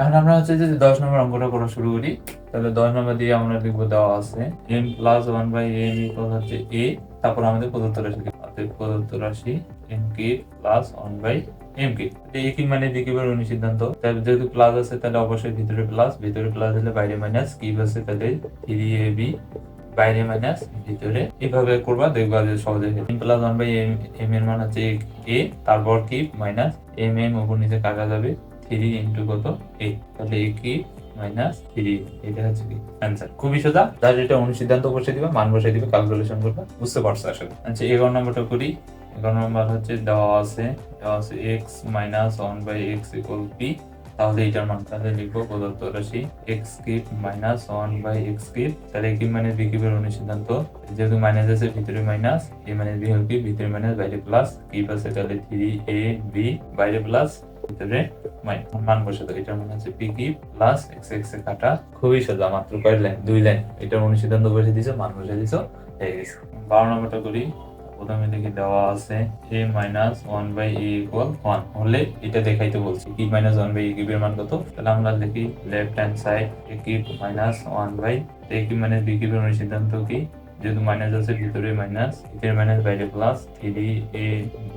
এখন আমরা হচ্ছে যে দশ নম্বর অঙ্কটা করা শুরু করি। তাহলে দশ নম্বর দিয়ে আমরা লিখব দেওয়া আছে M plus one by M হচ্ছে এ তারপর আমাদের প্রদত্ত রাশি প্রদত্ত রাশি এম কে প্লাস ওয়ান বাই এম কে এ কি মানে বি কিউবের অনুসিদ্ধান্ত তাহলে যেহেতু প্লাস আছে, তাহলে অবশ্যই ভিতরে প্লাস ভিতরে প্লাস হলে বাইরে মাইনাস কিউব আছে তাহলে থ্রি এ বি বাইরে মাইনাস ভিতরে। এভাবে করবা, দেখবা যে সহজে M plus one by M M এর মান হচ্ছে এ তারপর কি মাইনাস এম এম উপর নিচে কাটা যাবে। থ্রি ইন্টু কত? এ তাহলে এ কি? মাইনাস থ্রি এটা হচ্ছে কি? অ্যান্সার খুবই সোজা। তার এটা অনুসিদ্ধান্ত বসে দিবা, মান বসে দিবে ক্যালকুলেশন করবা, বুঝতে পারছ আসলে আচ্ছা এগারো নম্বরটা করি। এগারো নম্বর হচ্ছে দেওয়া আছে। X minus one by X equal P তাহলে এটার মান, তাহলে লিখব প্রদত্ত রাশি X cube minus one by X cube তাহলে কি মানে বি কিউবের অনুসিদ্ধান্ত যেহেতু মাইনাস আছে, ভিতরে মাইনাস এ মাইনাস বি হল কি? ভিতরে মাইনাস বাইরে প্লাস কিউব আছে, তাহলে থ্রি এ বি বাইরে প্লাস ভিতরে মাই মান বসে দাও এটার মান হচ্ছে P cube plus X X A কাটা। খুবই সোজা, মাত্র কয় লাইন দুই লাইন এটার অনুসিদ্ধান্ত বসে দিছো, মান বসে দিছো, হয়ে গেছে। বারো নম্বরটা করি। প্রথমে দেখি দেওয়া আছে A minus one by A equal one হলে এটা দেখাইতে বলছি কি মাইনাস ওয়ান বাই এ কিউবের মান কত? তাহলে আমরা লিখি left hand side A minus one by A minus B কিউবের অনুসিদ্ধান্ত কি? যেহেতু মাইনাস আছে, ভিতরে মাইনাস ভিতরে মাইনাস বাইরে plus three A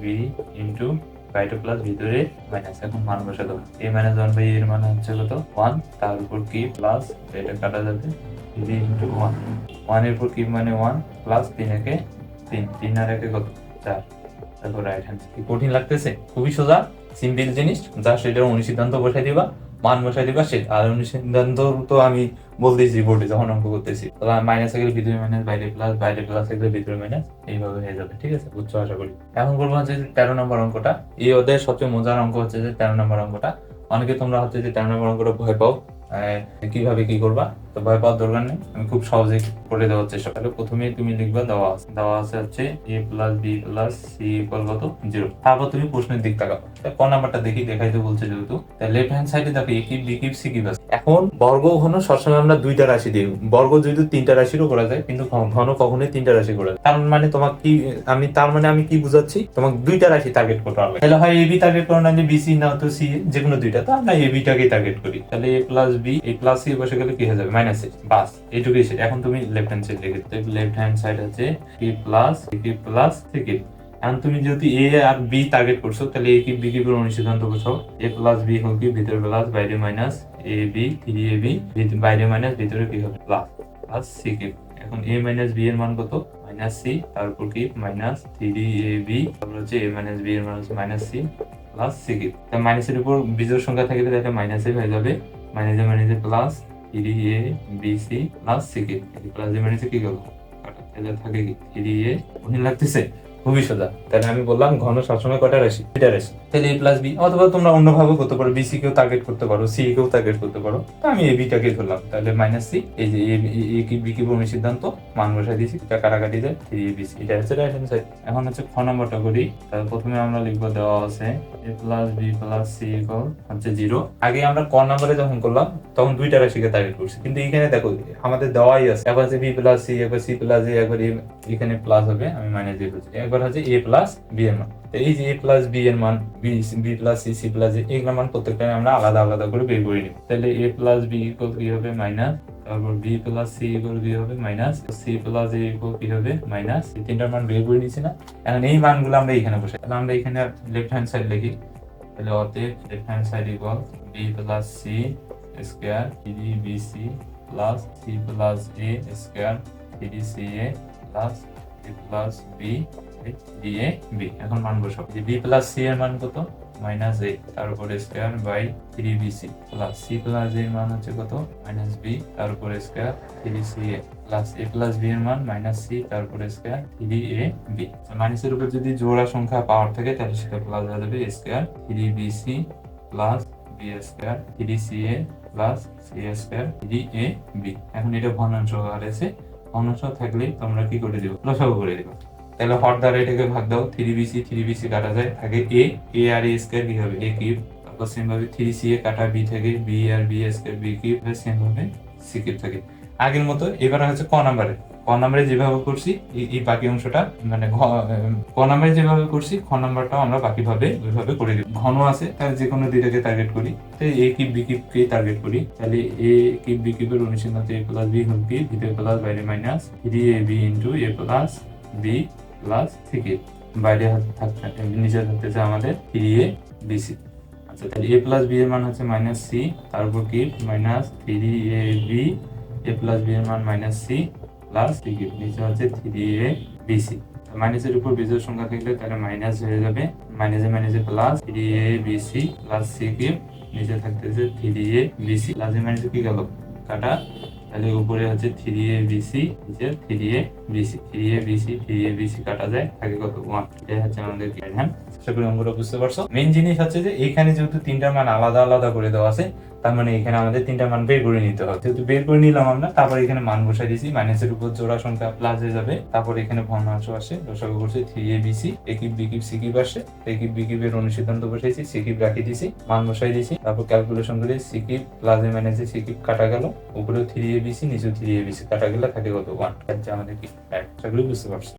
B into বাইরে প্লাস ভিতরে মাইনাস এখন মান বসে দেবো এ মাইনাস ওয়ান বাই এর মান হচ্ছে কত? ওয়ান তার উপর কি প্লাস এটা কাটা যাবে। থ্রি ইন্টু ওয়ান ওয়ানের উপর কি মানে ওয়ান প্লাস তিন একে তিন। তিন আর একে কত? চার। তারপর রাইট হ্যান্ড কি কঠিন লাগতেছে? খুবই সোজা সিম্পল জিনিস। যা সেটার অনুসিদ্ধান্ত বসাই দিবা, মান বসাই দিবা, সে আর অনুসিদ্ধান্ত তো আমি বলতেছি বোর্ডে যখন অঙ্ক করতেছি। তাহলে মাইনাস থাকলে ভিতরে মাইনাস বাইরে প্লাস বাইরে প্লাস থাকলে ভিতরে মাইনাস এইভাবে হয়ে যাবে, ঠিক আছে? বুঝছ? আশা করি। এখন বলব হচ্ছে যে তেরো নম্বর অঙ্কটা। এই ওদের সবচেয়ে মজার অঙ্ক হচ্ছে যে তেরো নম্বর অঙ্কটা। অনেকে তোমরা হচ্ছে যে তেরো নম্বর অঙ্কটা ভয় পাও কীভাবে কি করবা? তো ভয় পাওয়ার দরকার নেই। আমি খুব সহজে করে দেওয়ার চেষ্টা তাহলে প্রথমে তুমি লিখবা, দেওয়া আছে। দেওয়া আছে হচ্ছে A plus B plus C equal কত? জিরো তারপর তুমি প্রশ্নের দিক তাকাবো। ক নাম্বারটা দেখি দেখাইতে বলছে যেহেতু। লেফট হ্যান্ড সাইডে দেখো A cube B cube C cube আছে। এখন বর্গ ঘন সবসময় আমরা দুইটা রাশি দিই বর্গ যেহেতু তিনটা রাশিরও করা যায়, কিন্তু ঘন কখনোই তিনটা রাশি করা যায় তার মানে তোমাকে কি, আমি, তার মানে আমি কি বুঝাচ্ছি? তোমাকে দুইটা রাশি টার্গেট করতে হবে। তাহলে হয় এবি টার্গেট করো না যে বিসি না তো সি যে কোনো দুইটা। তো আমরা এবিটাকে টার্গেট করি। তাহলে A plus B A plus C বসে গেলে কি হয়ে যাবে? মাইনাস বাস এইটুকুই সেটা এখন তুমি লেফট হ্যান্ড সাইড লিখে লেফট হ্যান্ড সাইড হচ্ছে কি প্লাস কি প্লাস সি এখন তুমি যদি এ আর বি টার্গেট করছ, তাহলে এ কি বি কি অনুসিদ্ধান্ত বসাও এ প্লাস বি হোক কি ভিতরে প্লাস বাইরে minus A B three A B বাইরে মাইনাস ভিতরে কি হবে প্লাস প্লাস সি কি এখন এ মাইনাস বি এর মান কত? মাইনাস সি তারপর কি? মাইনাস থ্রি এ বি তারপর হচ্ছে এ মাইনাস বি এর মান হচ্ছে মাইনাস সি প্লাস সি কি মাইনাসের উপর বিজোড় সংখ্যা থাকলে তাহলে মাইনাসে হয়ে যাবে। মাইনাসে মাইনাসে plus three A, B, C plus C, কি? প্লাস এ মাইনাসে কি করব কাটা। থাকে কি? থ্রি এ কঠিন লাগতেছে। খুবই সোজা তাহলে আমি বললাম ঘন সবসময় কটা রাশি? এটা রাশি। তাহলে এ প্লাস বি অথবা তোমরা অন্যভাবে করতে পারো বিসি কেও টার্গেট করতে পারো সি কেও টার্গেট করতে পারো। তো আমি এ বিটাকে ধরলাম। তাহলে মাইনাস সি এই যে এ কি বি কি ভূমি সিদ্ধান্ত, মান বসাই দিয়েছি, এটা কাটাকাটি যায় থ্রি এ বি সি এটা হচ্ছে হ্যান্ড সাইড এখন হচ্ছে খ নম্বরটা করি তাহলে প্রথমে আমরা লিখব দেওয়া আছে A plus B plus C equal হচ্ছে জিরো আগে আমরা ক নম্বরে যখন করলাম, তখন দুইটা রাশিকে টার্গেট করছি। কিন্তু এখানে দেখো, আমাদের দেওয়াই আছে। একবার বি প্লাস সি একবার সি প্লাস এ একবার এখানে প্লাস হবে, আমি মাইনাস দিয়ে একবার হচ্ছে এ প্লাস বি এর মান। তো এই যে এ প্লাস বি এর মান B B plus C C plus এগুলোর মান প্রত্যেকটা আমরা আলাদা আলাদা করে বের করে নিব। তাহলে এ প্লাস বি ইকুয়াল কি হবে? মাইনাস তারপর বি প্লাস সি ইকুয়াল কি হবে? Minus C plus A equal কি হবে? মাইনাস এই তিনটার মান বের করে নিয়েছি না। এখন এই মানগুলো আমরা এখানে বসে তাহলে আমরা এখানে লেফট হ্যান্ড সাইড লিখি। তাহলে অতএব left hand side equal B plus C square three B C plus C plus A square three C A plus A plus B D B এখন মান বসাবো যে বি প্লাস সি এর মান কত? মাইনাস এ তার square by three B C plus C plus এর মান হচ্ছে কত? Minus B square three C A plus A plus B এর মান minus C square three A B মাইনাসের উপর যদি জোড়া সংখ্যা পাওয়ার থাকে, তাহলে সেটা প্লাস হয়ে যাবে square three B C plus B square three C A plus C square three A B এখন এটা ভগ্নাংশ আছে। ভগ্নাংশ থাকলে তোমরা কি করে দেবো? লসাগু করে দেবো। তাহলে হট দ্বারা এটাকে ভাগ দাও থ্রি বিসি থ্রি বিসি কাটা যায়। থাকে এ এ আর এ স্কোয়ার কি হবে? এ কিউব তারপর সেম ভাবে থ্রি সি এ কাটা বি থেকে বি আর B square B cube same ভাবে সি কিউব থাকে। আগের মতো, এবার হচ্ছে ক নাম্বারে। ক নাম্বারে যেভাবে করছি, এই- বাকি অংশটা মানে ক নাম্বারে যেভাবে করছি, খ নাম্বারটাও আমরা বাকি ভাবে ওইভাবে করে দিই ঘন আছে, তাহলে যে কোনো দুইটাকে টার্গেট করি। তো এ কিপ বি কিপকে টার্গেট করি। তাহলে A keep B কিপের A plus B whole cube ভিতরে প্লাস বাইরে minus three A B into A plus B plus cube বাইরে হাতে থাকতে নিচে থাকতেছে আমাদের থ্রি এ বি সি আচ্ছা তাহলে এ প্লাস বি এর মান হচ্ছে মাইনাস সি তারপর কি? Minus three A B A plus B এর মান minus C plus C cube নিচে হচ্ছে থ্রি এ বি সি মাইনাসের উপর বিজোড় সংখ্যা থাকলে তাহলে মাইনাস হয়ে যাবে। মাইনাসে মাইনাসে plus three A B C plus C cube নিচে থাকতেছে থ্রি এ বি সি প্লাসে মাইনাসে কি গেল? কাটা তাহলে উপরে হচ্ছে থ্রি এ বিসি নিচে three A BC three A BC three A BC কাটা যায় থাকে কত ওয়ান এটাই হচ্ছে আমাদের হ্যাঁ? আশা করি অঙ্কটা বুঝতে পারছ। মেন জিনিস হচ্ছে যে এখানে যেহেতু তিনটা মান আলাদা আলাদা করে দেওয়া আছে তার মানে এখানে আমাদের তিনটা মান বের করে নিতে হবে। যেহেতু বের করে নিলাম আমরা, তারপর এখানে মান বসাই দিয়েছি। মাইনাসের উপর জোড়া সংখ্যা প্লাস হয়ে যাবে। তারপর এখানে ভগ্নাংশ আসে। রসাগু করছে three A B C A cube B cube C cube আসে। একিপ বিকিপের অনুসিদ্ধান্ত বসাইছি সিকিপ রাখি দিয়েছি, মান বসাই দিয়েছি। তারপর ক্যালকুলেশন করে সিকিপ প্লাসে মাইনাসে সিকিপ কাটা গেল। উপরেও থ্রি এ বি সি নিচেও থ্রি এ বি সি কাটা গেলে থাকে কত? ওয়ান আমাদের কি? বুঝতে পারছ